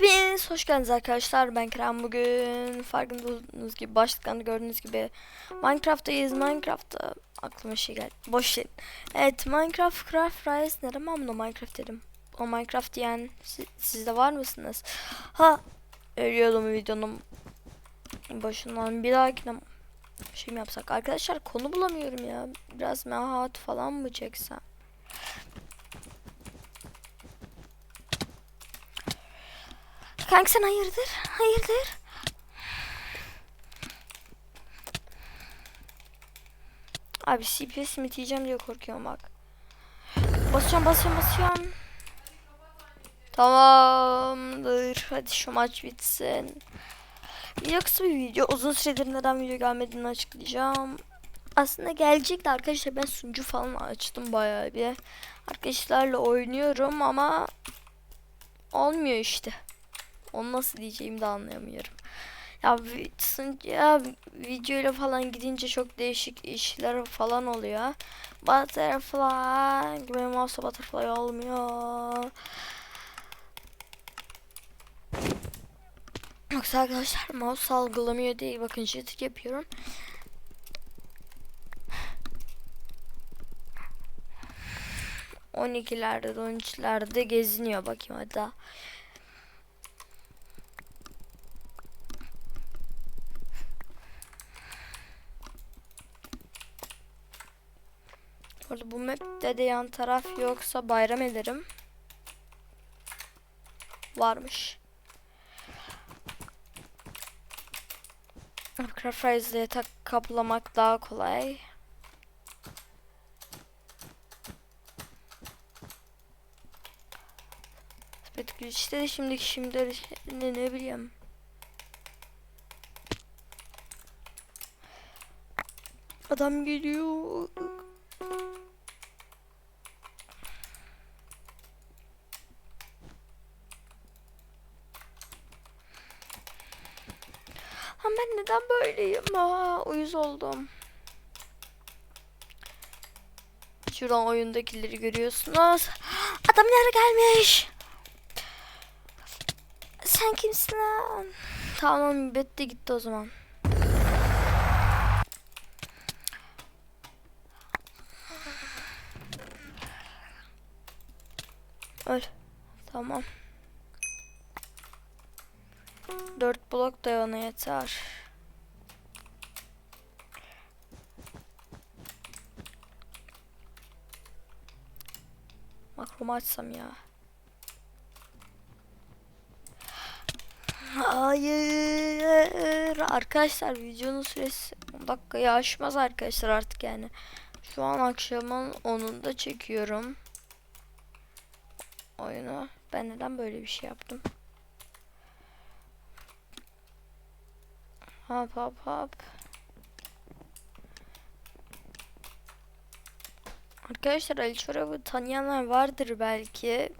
Hepiniz hoş geldiniz arkadaşlar. Ben Kerem bugün farkında olduğunuz gibi başlıktan gördüğünüz gibi Minecraft'tayız. Minecraft'ta aklıma şey geldi. Boş verin. Evet Minecraft Craft Rise dedim ama Minecraft dedim. O Minecraft diyen si- siz de var mısınız? Ha ölüyordum videonun başından bir dahakine şey mi yapsak? Arkadaşlar konu bulamıyorum ya. Biraz mehat falan mı çeksem? Kanka sen hayırdır? Hayırdır? Abi CPS mi diyeceğim diye korkuyorum bak. Basacağım basacağım basacağım. Tamamdır. Hadi şu maç bitsin. Video kısa bir video. Uzun süredir neden video gelmediğini açıklayacağım. Aslında gelecekti arkadaşlar. Ben sunucu falan açtım bayağı bir. Arkadaşlarla oynuyorum ama olmuyor işte. Onu nasıl diyeceğimi de anlayamıyorum. Ya, ya videoyla falan gidince çok değişik işler falan oluyor. Butterfly gibi mouse butterfly olmuyor. Yoksa arkadaşlar mouse algılamıyor değil. Bakın jitter yapıyorum. On ikilerde, on üçlerde geziniyor bakayım hadi. Bu arada bu map'te de yan taraf yoksa bayram ederim. Varmış. Craft Rise'de yatak kaplamak daha kolay. Speed Glitch'te de şimdi şimdi ne, ne bileyim. Adam geliyor. Lan ben neden böyleyim? Aa, uyuz oldum. Şuradan oyundakileri görüyorsunuz. Adam nereye gelmiş? Sen kimsin lan? Tamam bitti gitti o zaman. Tamam. Dört blok da bana yeter. Makromu açsam ya. Hayır. Arkadaşlar videonun süresi 10 dakikayı aşmaz arkadaşlar artık yani. Şu an akşamın 10'unda çekiyorum. Oyunu. Ben neden böyle bir şey yaptım? Hop hop hop. Arkadaşlar Ali Çorab'ı tanıyanlar vardır belki.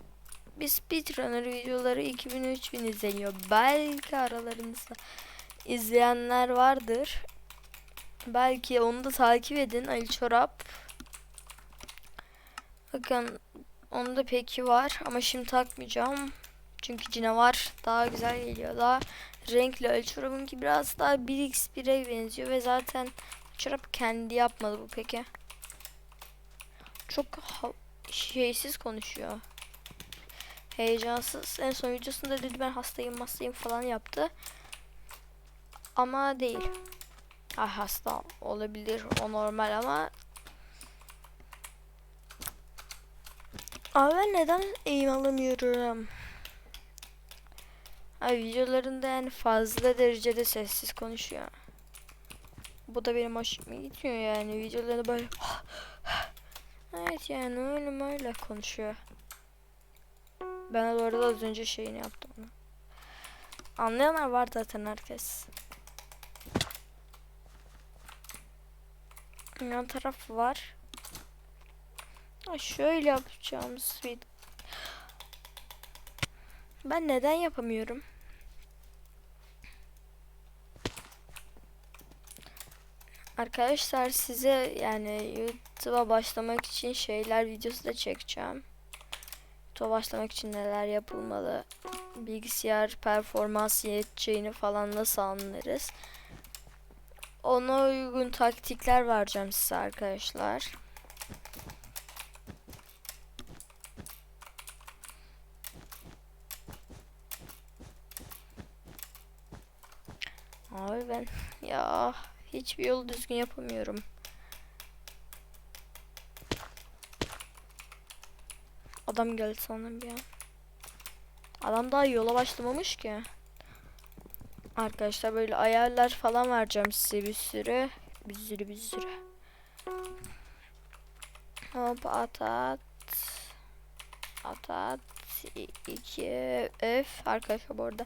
Biz speedrunner videoları 2000-3000 izleniyor. Belki aralarınızda izleyenler vardır. Belki onu da takip edin Ali Çorap. Bakın onda peki var ama şimdi takmayacağım. Çünkü canavar daha güzel geliyor. Daha renkli Ali Çorap'ınki biraz daha 1x1'e benziyor ve zaten Çorap kendi yapmadı bu peki. Çok şeysiz konuşuyor. Heyecansız. En son videosunda dedi ben hastayım hastayım falan yaptı. Ama değil. Ha, hasta olabilir o normal ama Abi neden eğim alamıyorum? Abi videolarında yani fazla derecede sessiz konuşuyor. Bu da benim hoşuma gitmiyor yani videolarında böyle Evet yani öyle öyle konuşuyor. Ben de orada az önce şeyini yaptım. Anlayanlar var zaten herkes. Yan taraf var. Şöyle yapacağım sweet. Ben neden yapamıyorum? Arkadaşlar size yani YouTube'a başlamak için şeyler videosu da çekeceğim. Minecraft'a başlamak için neler yapılmalı? Bilgisayar performans yeteceğini falan nasıl anlarız? Ona uygun taktikler vereceğim size arkadaşlar. Abi ben ya hiçbir yolu düzgün yapamıyorum. Adam geldi sanırım bir an. Adam daha yola başlamamış ki. Arkadaşlar böyle ayarlar falan vereceğim size bir sürü. Bir sürü bir sürü. Hop at at. At at. 2 F. Arkadaşlar bu arada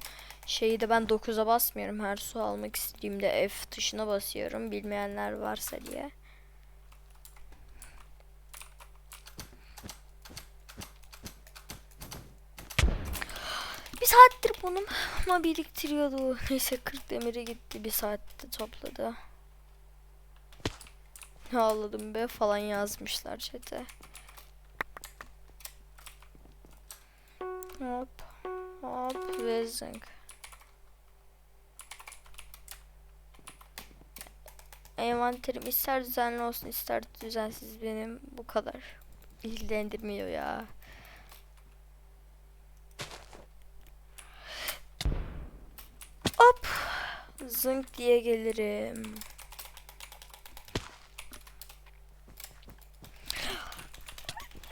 şeyi de ben 9'a basmıyorum. Her su almak istediğimde F tuşuna basıyorum. Bilmeyenler varsa diye. Bir saattir bunun ama biriktiriyordu. Neyse 40 demiri gitti. Bir saatte topladı. Ağladım be falan yazmışlar chat'e. Hop. Hop ve. Envanterim ister düzenli olsun ister düzensiz benim bu kadar. İlgilendirmiyor ya. Hop. Zınk diye gelirim.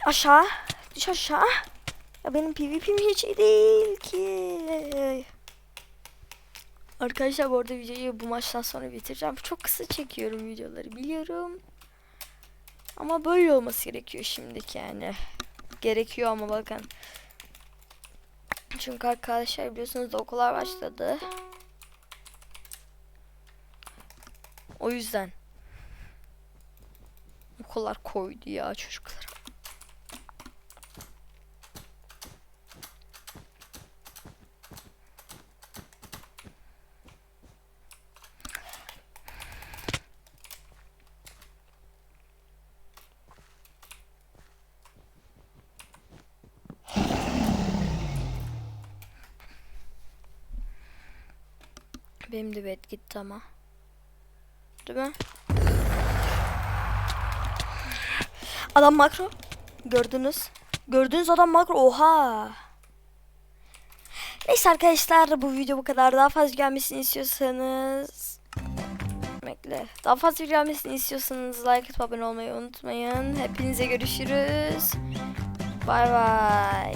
Aşağı. Düş aşağı. Ya benim PvP'm hiç iyi değil ki. Arkadaşlar bu arada videoyu bu maçtan sonra bitireceğim. Çok kısa çekiyorum videoları biliyorum. Ama böyle olması gerekiyor şimdiki yani. Gerekiyor ama bakın. Çünkü arkadaşlar biliyorsunuz okullar başladı. O yüzden. Okullar koydu ya çocuklara. Benim de bet gitti ama. Değil mi? Adam makro. Gördünüz. Gördüğünüz adam makro. Oha. Neyse arkadaşlar bu video bu kadar. Daha fazla gelmesini istiyorsanız Bekle. Daha fazla gelmesini istiyorsanız like atıp abone olmayı unutmayın. Hepinize görüşürüz. Bay bay.